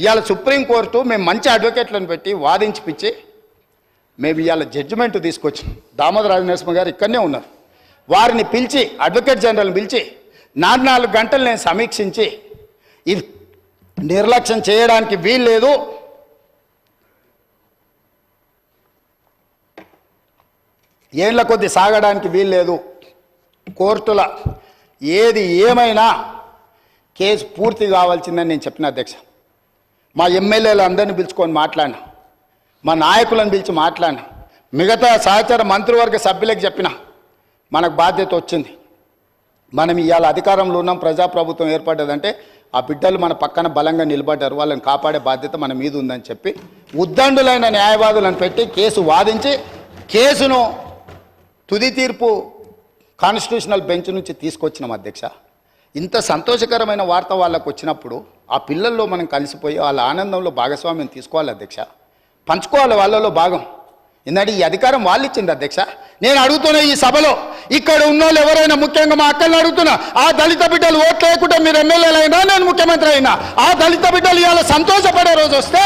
ఇవాళ సుప్రీంకోర్టు మేము మంచి అడ్వకేట్లను పెట్టి వాదించిపిచ్చి మేము ఇవాళ జడ్జిమెంట్ తీసుకొచ్చి దామోదర రాజనరసింహ గారు ఇక్కడనే ఉన్నారు. వారిని పిలిచి అడ్వకేట్ జనరల్ని పిలిచి నాలుగు నాలుగు గంటలు నేను సమీక్షించి ఇది నిర్లక్ష్యం చేయడానికి వీల్లేదు. ఏళ్ళ కొద్ది సాగడానికి వీల్లేదు. కోర్టుల ఏది ఏమైనా కేసు పూర్తి కావాల్సిందని నేను చెప్పిన అధ్యక్ష. మా ఎమ్మెల్యేలు అందరిని పిలుచుకొని మాట్లాడినా. మా నాయకులను పిలిచి మాట్లాడినా. మిగతా సహచర మంత్రివర్గ సభ్యులకు చెప్పిన. మనకు బాధ్యత వచ్చింది. మనం ఇవాళ అధికారంలో ఉన్నాం ప్రజాప్రభుత్వం ఏర్పడ్డదంటే ఆ బిడ్డలు మన పక్కన బలంగా నిలబడ్డారు. వాళ్ళని కాపాడే బాధ్యత మన మీద ఉందని చెప్పి ఉద్దండులైన న్యాయవాదులను పెట్టి కేసు వాదించి కేసును తుది తీర్పు కాన్స్టిట్యూషనల్ బెంచ్ నుంచి తీసుకొచ్చినాం అధ్యక్ష. ఇంత సంతోషకరమైన వార్త వాళ్ళకు వచ్చినప్పుడు ఆ పిల్లల్లో మనం కలిసిపోయి వాళ్ళ ఆనందంలో భాగస్వామ్యం తీసుకోవాలి అధ్యక్ష. పంచుకోవాలి వాళ్ళలో భాగం. ఎందుకంటే ఈ అధికారం వాళ్ళు ఇచ్చింది అధ్యక్ష. నేను అడుగుతున్నా ఈ సభలో ఇక్కడ ఉన్న వాళ్ళు ఎవరైనా ముఖ్యంగా మా అక్కల్ని అడుగుతున్నా ఆ దళిత బిడ్డలు ఓట్లు లేకుండా మీరు ఎమ్మెల్యేలైనా నేను ముఖ్యమంత్రి అయినా ఆ దళిత బిడ్డలు ఇవాళ సంతోషపడే రోజు వస్తే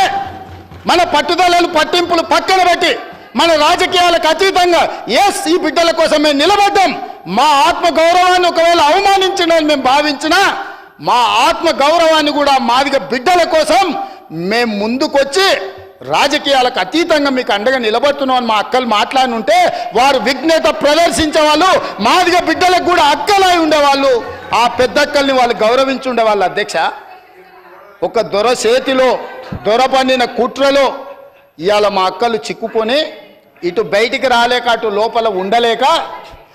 మన పట్టుదలలు పట్టింపులు పక్కన పెట్టి మన రాజకీయాలకు అతీతంగా ఎస్ ఈ బిడ్డల కోసం మేము నిలబడ్డాం. మా ఆత్మ గౌరవాన్ని ఒకవేళ అవమానించడని మేము భావించినా మా ఆత్మ గౌరవాన్ని కూడా మాదిగ బిడ్డల కోసం మేము ముందుకొచ్చి రాజకీయాలకు అతీతంగా మీకు అండగా నిలబడుతున్నాం అని మా అక్కలు మాట్లాడినుంటే వారు విఘ్నత ప్రదర్శించే వాళ్ళు మాదిగ బిడ్డలకు కూడా అక్కలై ఉండేవాళ్ళు. ఆ పెద్దక్కల్ని వాళ్ళు గౌరవించి ఉండేవాళ్ళు అధ్యక్ష. ఒక దొర చేతిలో దొర పండిన కుట్రలో ఇవాళ మా అక్కలు చిక్కుకొని ఇటు బయటికి రాలేక అటు లోపల ఉండలేక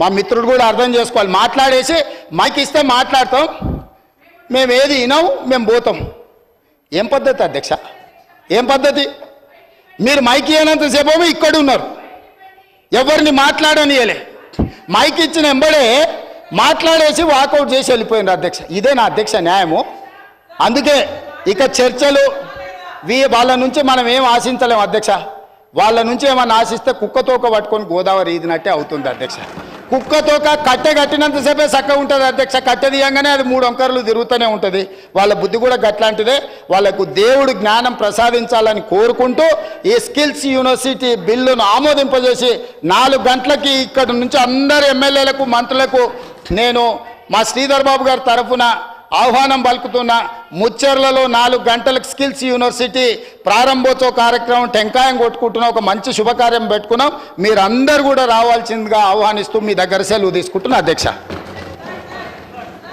మా మిత్రుడు కూడా అర్థం చేసుకోవాలి. మాట్లాడేసి మైక్ ఇస్తే మాట్లాడతాం. మేము ఏది వినాం మేము పోతాం. ఏం పద్ధతి అధ్యక్ష? ఏం పద్ధతి? మీరు మైక్ ఇవ్వనంతసేపు ఇక్కడ ఉన్నారు. ఎవరిని మాట్లాడనియలే. మైక్ ఇచ్చిన ఎంబడే మాట్లాడేసి వాకౌట్ చేసి వెళ్ళిపోయినారు అధ్యక్ష. ఇదే నా అధ్యక్ష న్యాయము. అందుకే ఇక చర్చలు వీ వాళ్ళ నుంచి మనం ఏం ఆశించలేము అధ్యక్ష. వాళ్ళ నుంచి ఏమన్నా ఆశిస్తే కుక్కతోక పట్టుకొని గోదావరి ఈదినట్టే అవుతుంది అధ్యక్ష. కుక్కతో కట్టె కట్టినంతసేపే చక్కగా ఉంటుంది అధ్యక్ష. కట్టె తీయంగానే అది మూడు అంకర్లు తిరుగుతూనే ఉంటుంది. వాళ్ళ బుద్ధి కూడా గట్లాంటిదే. వాళ్ళకు దేవుడు జ్ఞానం ప్రసాదించాలని కోరుకుంటూ ఈ స్కిల్స్ యూనివర్సిటీ బిల్లును ఆమోదింపజేసి నాలుగు గంటలకి ఇక్కడ నుంచి అందరు ఎమ్మెల్యేలకు మంత్రులకు నేను మా శ్రీధర్ బాబు గారి తరఫున ఆహ్వానం పలుకుతున్నా. ముచ్చెర్లలో నాలుగు గంటలకు స్కిల్స్ యూనివర్సిటీ ప్రారంభోత్సవ కార్యక్రమం టెంకాయం కొట్టుకుంటున్న ఒక మంచి శుభకార్యం పెట్టుకున్నాం. మీరందరూ కూడా రావాల్సిందిగా ఆహ్వానిస్తూ మీ దగ్గర సెలవు తీసుకుంటున్నా అధ్యక్ష.